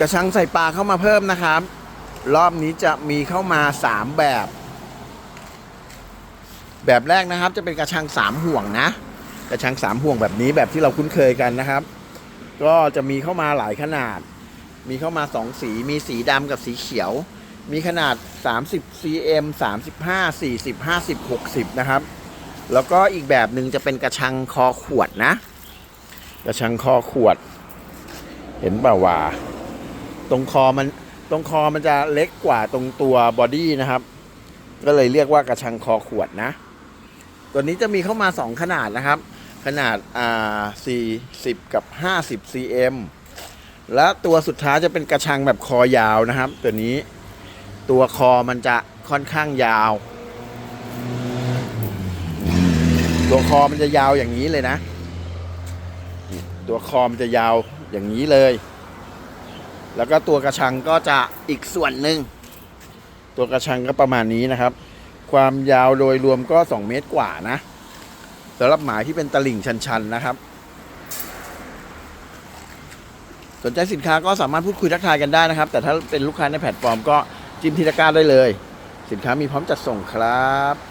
กระชังใส่ปลาเข้ามาเพิ่มนะครับ รอบนี้จะมีเข้ามา 3 แบบ แบบแรกนะครับจะเป็นกระชัง 3 ห่วงนะ กระชัง 3 ห่วงแบบนี้แบบที่เราคุ้นเคยกันนะครับ ก็จะมีเข้ามาหลายขนาด มีเข้ามา 2 สี มีสีดำกับสีเขียว มีขนาด 30 cm 35 40 50 60 นะครับ แล้วก็อีกแบบหนึ่งจะเป็นกระชังคอขวดนะ กระชังคอขวด เห็นเปล่าวะ ตรงคอมันตรงคอมันจะเล็กกว่าตรงตัวบอดี้นะครับ ก็เลยเรียกว่ากระชังคอขวดนะ ตัวนี้จะมีเข้ามา 2 ขนาดนะครับ ขนาดอ่า40 กับ 50 cm และตัวสุดท้ายจะเป็นกระชังแบบคอยาวนะครับ ตัวนี้ตัวคอมันจะค่อนข้างยาว ตัวคอมันจะยาวอย่างนี้เลยนะ ตัวคอมันจะยาวอย่างนี้เลย แล้วก็ตัวกระชังก็จะอีกส่วนหนึ่ง ตัวกระชังก็ประมาณนี้นะครับ ความยาวโดยรวมก็ 2 เมตรกว่านะสำหรับหมายที่เป็นตลิ่งชันๆนะครับ สนใจสินค้าก็สามารถพูดคุยทักทายกันได้นะครับ แต่ถ้าเป็นลูกค้าในแพลตฟอร์มก็จิ้มที่ตะกร้าได้เลย สินค้ามีพร้อมจัดส่งครับ